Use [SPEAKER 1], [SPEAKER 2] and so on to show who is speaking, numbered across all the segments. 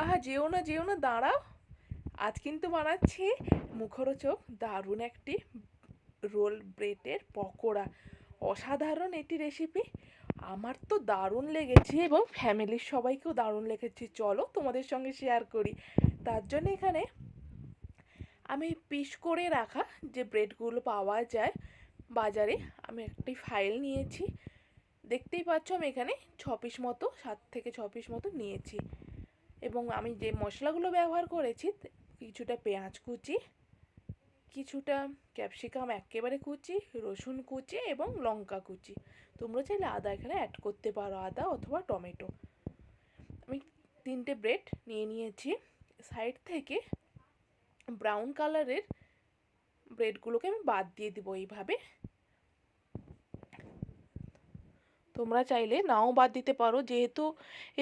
[SPEAKER 1] আহা, যেও না যেও না, দাঁড়াও। আজ কিন্তু বানাচ্ছি মুখরোচক দারুণ একটি রোল ব্রেডের পকোড়া। অসাধারণ এটি রেসিপি আমার তো দারুণ লেগেছে এবং ফ্যামিলির সবাইকেও দারুণ লেগেছে। চলো তোমাদের সঙ্গে শেয়ার করি। তার জন্য এখানে আমি পিস করে রাখা যে ব্রেডগুলো পাওয়া যায় বাজারে, আমি একটি ফাইল নিয়েছি। দেখতেই পাচ্ছ আমি এখানে ছ পিস মতো, সাত থেকে ছ পিস মতো নিয়েছি। এবং আমি যে মশলাগুলো ব্যবহার করেছি, কিছুটা পেঁয়াজ কুচি, কিছুটা ক্যাপসিকাম একেবারে কুচি, রসুন কুচি এবং লঙ্কা কুচি। তোমরা চাইলে আদা এখানে অ্যাড করতে পারো, আদা অথবা টমেটো। আমি তিনটে ব্রেড নিয়ে নিয়েছি। সাইড থেকে ব্রাউন কালারের ব্রেডগুলোকে আমি বাদ দিয়ে দিব এইভাবে। তোমরা চাইলে নাও বাদ দিতে পারো। যেহেতু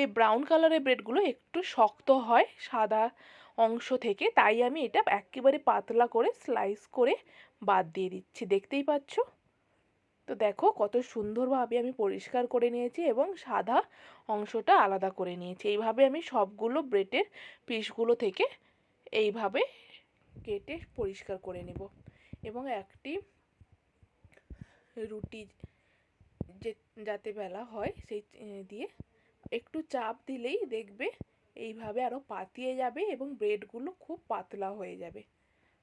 [SPEAKER 1] এই ব্রাউন কালারের ব্রেডগুলো একটু শক্ত হয় সাদা অংশ থেকে, তাই আমি এটা একেবারে পাতলা করে স্লাইস করে বাদ দিয়ে দিচ্ছি। দেখতেই পাচ্ছ? তো দেখো কত সুন্দরভাবে আমি পরিষ্কার করে নিয়েছি এবং সাদা অংশটা আলাদা করে নিয়েছি। এইভাবে আমি সবগুলো ব্রেডের পিসগুলো থেকে এইভাবে কেটে পরিষ্কার করে নেব। এবং একটি রুটি যে, যাতে বেলা হয়, সেই দিয়ে একটু চাপ দিলেই দেখবে এইভাবে আরও পাতিয়ে যাবে এবং ব্রেডগুলো খুব পাতলা হয়ে যাবে।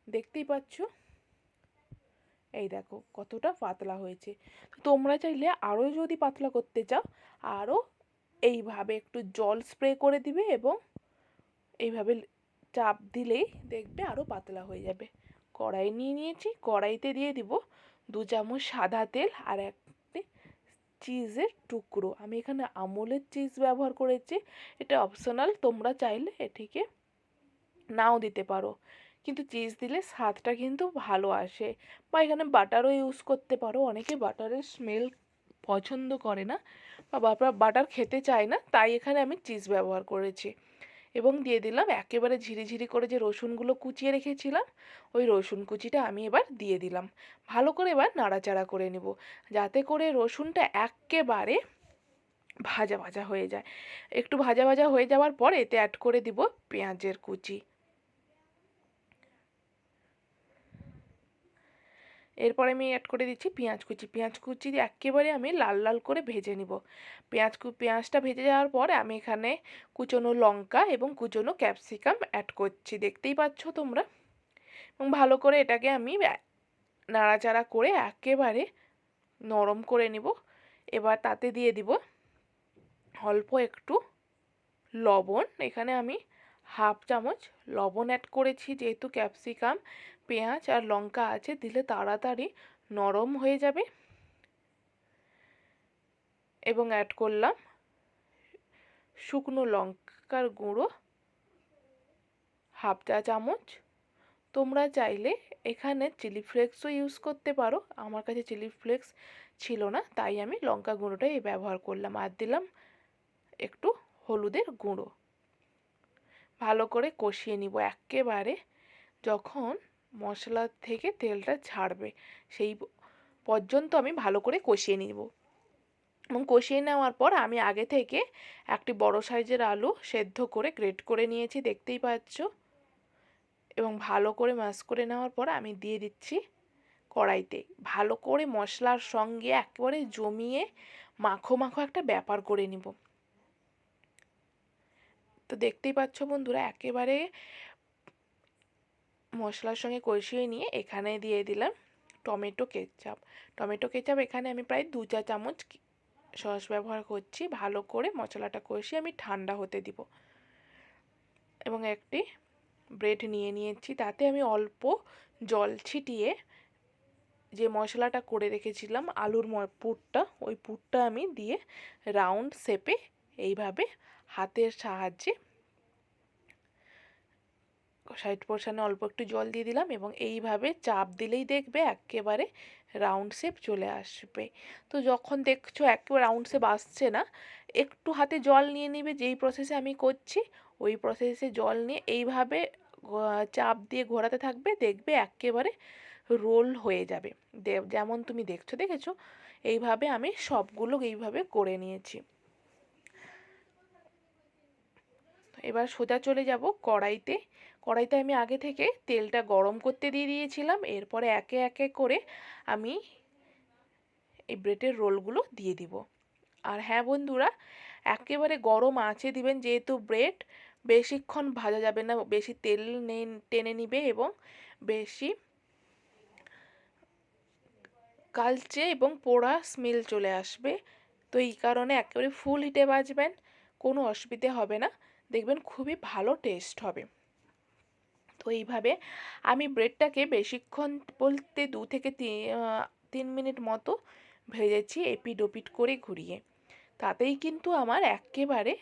[SPEAKER 1] দেখতেই পাচ্ছ? এই দেখো, কতটা পাতলা হয়েছে। তোমরা চাইলে আরও যদি পাতলা করতে চাও আরও এইভাবে একটু জল স্প্রে করে দিবে এবং এইভাবে চাপ দিলেই দেখবে আরও পাতলা হয়ে যাবে। কড়াই নিয়ে নিয়েছি, কড়াইতে দিয়ে দিব দু চামচ সাদা তেল আর একটি চিজের টুকরো। আমি এখানে আমুলের চিজ ব্যবহার করেছি। এটা অপশনাল তোমরা চাইলে এটিকে নাও দিতে পারো। কিন্তু চিজ দিলে স্বাদটা কিন্তু ভালো আসে। বা এখানে বাটারও ইউজ করতে পারো। অনেকে বাটারের স্মেল পছন্দ করে না। বা বাটার খেতে চায় না, তাই এখানে আমি চিজ ব্যবহার করেছি। এবং দিয়ে দিলাম একেবারে ঝিরিঝিরি করে যে রসুনগুলো কুচিয়ে রেখেছিলাম, ওই রসুন কুচিটা আমি এবার দিয়ে দিলাম। ভালো করে এবার নাড়াচাড়া করে নেব, যাতে করে রসুনটা একেবারে ভাজা ভাজা হয়ে যায়। একটু ভাজা ভাজা হয়ে যাওয়ার পর এতে অ্যাড করে দিব পেঁয়াজের কুচি। এরপরে আমি অ্যাড করে দিচ্ছি পেঁয়াজ কুচি। পেঁয়াজ কুচি একেবারে আমি লাল লাল করে ভেজে নিব। পেঁয়াজ কু পেঁয়াজটা ভেজে যাওয়ার পর আমি এখানে কুচনো লঙ্কা এবং কুচনো ক্যাপসিকাম অ্যাড করছি। দেখতেই পাচ্ছ তোমরা? এবং ভালো করে এটাকে আমি নাড়াচাড়া করে একেবারে নরম করে নিব। এবার তাতে দিয়ে দিব অল্প একটু লবণ। এখানে আমি হাফ চামচ লবণ অ্যাড করেছি, যেহেতু ক্যাপসিকাম পেঁয়াজ আর লঙ্কা আছে, দিলে তাড়াতাড়ি নরম হয়ে যাবে। এবং অ্যাড করলাম শুকনো লঙ্কার গুঁড়ো, হাফ চা চামচ। তোমরা চাইলে এখানে চিলি ফ্লেক্সও ইউজ করতে পারো। আমার কাছে চিলি ফ্লেক্স ছিল না, তাই আমি লঙ্কা গুঁড়োটাই ব্যবহার করলাম। আর দিলাম একটু হলুদের গুঁড়ো। ভালো করে কষিয়ে নিব একেবারে যখন মশলা থেকে তেলটা ছাড়বে। সেই পর্যন্ত আমি ভালো করে কষিয়ে নিব। এবং কষিয়ে নেওয়ার পর আমি আগে থেকে একটি বড় সাইজের আলু সেদ্ধ করে গ্রেট করে নিয়েছি, দেখতেই পাচ্ছ? এবং ভালো করে ম্যাশ করে নেওয়ার পর আমি দিয়ে দিচ্ছি কড়াইতে। ভালো করে মশলার সঙ্গে একেবারে জমিয়ে মাখো মাখো একটা ব্যাপার করে নিব। তো দেখতেই পাচ্ছ বন্ধুরা, একেবারে মশলার সঙ্গে কষিয়ে নিয়ে এখানে দিয়ে দিলাম টমেটো কেচাপ। টমেটো কেচাপ এখানে আমি প্রায় দু চা চামচ সস ব্যবহার করছি, ভালো করে মশলাটা কষিয়ে আমি ঠান্ডা হতে দিব। এবং একটি ব্রেড নিয়ে নিয়েছি, তাতে আমি অল্প জল ছিটিয়ে যে মশলাটা করে রেখেছিলাম আলুর পুরটা, ওই পুরটা আমি দিয়ে রাউন্ড শেপে এইভাবে হাতের সাহায্যে সাইড পোর্শানে অল্প একটু জল দিয়ে দিলাম এবং এইভাবে চাপ দিলেই দেখবে একেবারে রাউন্ড শেপ চলে আসবে। তো যখন দেখছ একেবারে রাউন্ড শেপ আসছে না, একটু হাতে জল নিয়ে নিবে যেই প্রসেসে আমি করছি, ওই প্রসেসে জল নিয়ে এইভাবে চাপ দিয়ে ঘোরাতে থাকবে, দেখবে একেবারে রোল হয়ে যাবে। যেমন তুমি দেখছ, দেখেছ? এইভাবে আমি সবগুলো এইভাবে করে নিয়েছি। এবার সোজা চলে যাব কড়াইতে। কড়াইতে আমি আগে থেকে তেলটা গরম করতে দিয়ে দিয়েছিলাম। এরপরে একে একে করে আমি এই ব্রেডের রোলগুলো দিয়ে দিব। আর হ্যাঁ বন্ধুরা, একেবারে গরম আঁচে দিবেন যেহেতু ব্রেড, বেশিক্ষণ ভাজা যাবে না, বেশি তেল টেনে নিবে এবং বেশি কালচে এবং পোড়া স্মেল চলে আসবে। তো এই কারণে একেবারে ফুল হিটে বাজবেন কোনো অসুবিধে হবে না। দেখবেন খুবই ভালো টেস্ট হবে। তো এইভাবে আমি ব্রেডটাকে বেশিক্ষণ বলতে দু থেকে তিন মিনিট মতো ভেজেছি এপিড ওপিড করে ঘুরিয়ে। তাতেই কিন্তু আমার একেবারে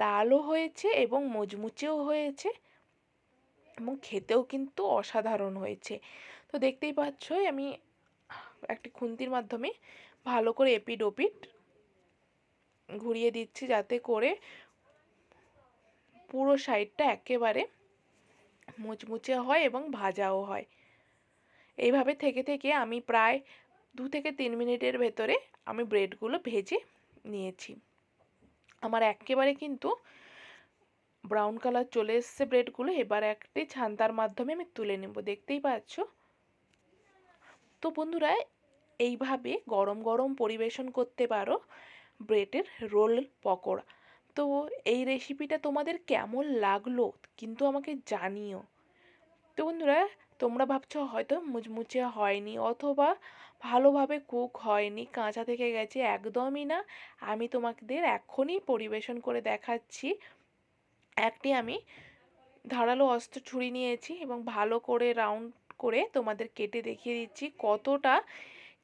[SPEAKER 1] লালও হয়েছে এবং মজমুচেও হয়েছে এবং খেতেও কিন্তু অসাধারণ হয়েছে। তো দেখতেই পাচ্ছই আমি একটি খুন্তির মাধ্যমে ভালো করে এপিড ওপিড ঘুরিয়ে দিচ্ছি যাতে করে পুরো সাইডটা একেবারে মুচমুচে হয় এবং ভাজাও হয়। এইভাবে থেকে থেকে আমি প্রায় দু থেকে তিন মিনিটের ভেতরে আমি ব্রেডগুলো ভেজে নিয়েছি। আমার একেবারে কিন্তু ব্রাউন কালার চলে এসছে ব্রেডগুলো। এবার একটি ছান্তার মাধ্যমে আমি তুলে নেব। দেখতেই পাচ্ছ? তো বন্ধুরা, এইভাবে গরম গরম পরিবেশন করতে পারো ব্রেডের রোল পকোড়া। তো এই রেসিপিটা তোমাদের কেমন লাগল? কিন্তু আমাকে জানিও। তো বন্ধুরা, তোমরা ভাবছ হয়তো মুচমুচে হয়নি অথবা ভালোভাবে কুক হয়নি, কাঁচা থেকে গেছে, একদমই না। আমি তোমাদের এখনই পরিবেশন করে দেখাচ্ছি। একটি আমি ধারালো অস্ত্র ছুরি নিয়েছি এবং ভালো করে রাউন্ড করে তোমাদের কেটে দেখিয়ে দিচ্ছি কতটা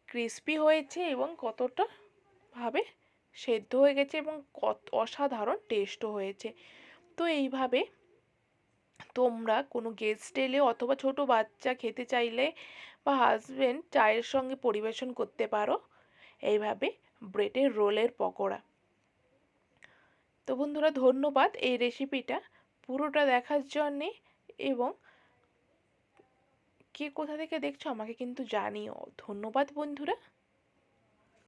[SPEAKER 1] ক্রিস্পি হয়েছে এবং কতটা ভাবে সেদ্ধ হয়ে গেছে এবং কত অসাধারণ টেস্টও হয়েছে। তো এইভাবে তোমরা কোনো গেস্ট এলে অথবা ছোট বাচ্চা খেতে চাইলে বা হাজব্যান্ড চায়ের সঙ্গে পরিবেশন করতে পারো। এইভাবে ব্রেডের রোলের পকোড়া। তো বন্ধুরা, ধন্যবাদ এই রেসিপিটা পুরোটা দেখার জন্যে এবং কে কোথা থেকে দেখছ আমাকে কিন্তু জানিও। ধন্যবাদ বন্ধুরা।